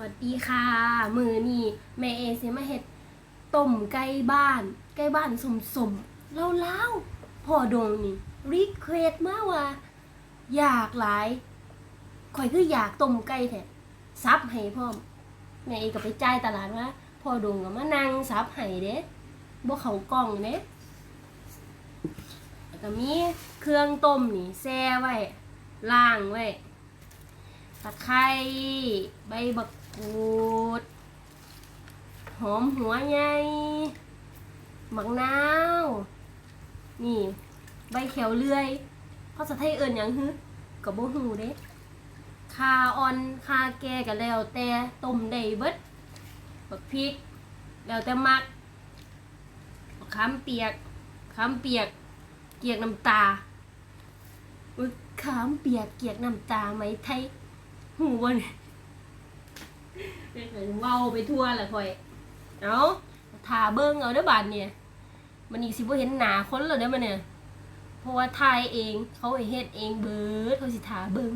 วัสดีค่ะ มือนี่แม่เอสิมาเฮ็ดต้มไก่บ้าน ไก่บ้านสมสมเล่าเล่าพ่อดวงนี่รีเควสมาว่า อยากหลายข่อยคืออยากต้มไก่แท้ซับให้พร้อแม่เอก็ไปจ่ายตลาดว่าพ่อดวงก็มานั่งซับให้เด้บ่เขากล้องเด้แล้วก็มีเครื่องต้มนี่แช่ไว้ล้างไว้ตะไคร้ใบบัก กูด หอมหัวใหญ่หมักนาว นี่ ใบเขียวเลื่อยภาษาไทยเอิ่นหยังฮึกับโบหูเด้คาออนคาแก่กันแล้วแต่ต้มได้เบิดบักพริก แล้วแต่มักบักขามเปียกขามเปียก เกียกน้ำตาอุ๊ยขามเปียกเกียกน้ำตาไหมไทยหูวัน เว้าไปทั่วแหละคอย เอาถ่าเบิ้งเอาเด้อบาดเนี่ย มันอีกสิบ่เห็นหนาคนแล้วเด้อมันเนี่ย เพราะว่าทายเอง เขาเห้เฮ็ดเองเบิดเขาสิถ่าเบิ้ง